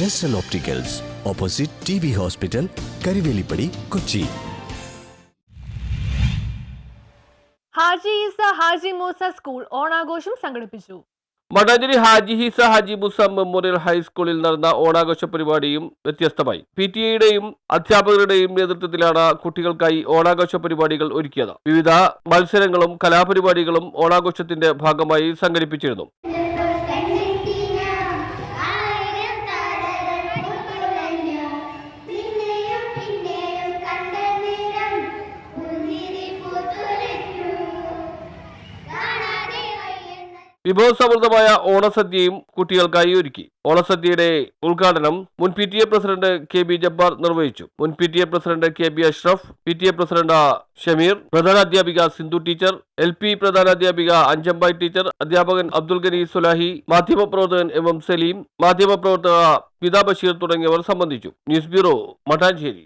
ജസ്റ്റൽ opticals opposite T B hospital Karuvelippady Kochi Haji Eesa Haji Moosa school ഓണാഘോഷം സംഘടിപ്പിച്ചു. Mattancherry Haji Hiza Haji Musa memorial ഹൈസ്കൂളിൽ നടന്ന ഓണാഘോഷ പരിപാടിയും വ്യത്യസ്തമായി. പി ടി എയുടെയും അധ്യാപകരുടെയും നേതൃത്വത്തിലാണ് കുട്ടികൾക്കായി ഓണാഘോഷ പരിപാടികൾ ഒരുക്കിയത്. വിവിധ മത്സരങ്ങളും കലാപരിപാടികളും ഓണാഘോഷത്തിന്റെ ഭാഗമായി സംഘടിപ്പിച്ചിരുന്നു. വിഭവസമൃദ്ധമായ ഓണസദ്യയും കുട്ടികൾക്കായി ഒരുക്കി. ഓണസദ്യയുടെ ഉദ്ഘാടനം മുൻ P T A president K B Jabbar നിർവഹിച്ചു. മുൻ P T A president K B Ashraf P T A president Shameer പ്രധാനാധ്യാപിക Sindhu teacher L P പ്രധാനാധ്യാപിക അഞ്ചമ്പായ് ടീച്ചർ അധ്യാപകൻ അബ്ദുൽ ഗനി സുലാഹി മാധ്യമപ്രവർത്തകൻ എം എം സലീം മാധ്യമപ്രവർത്തക പിതാ ബഷീർ തുടങ്ങിയവർ സംബന്ധിച്ചു. News bureau Mattancherry.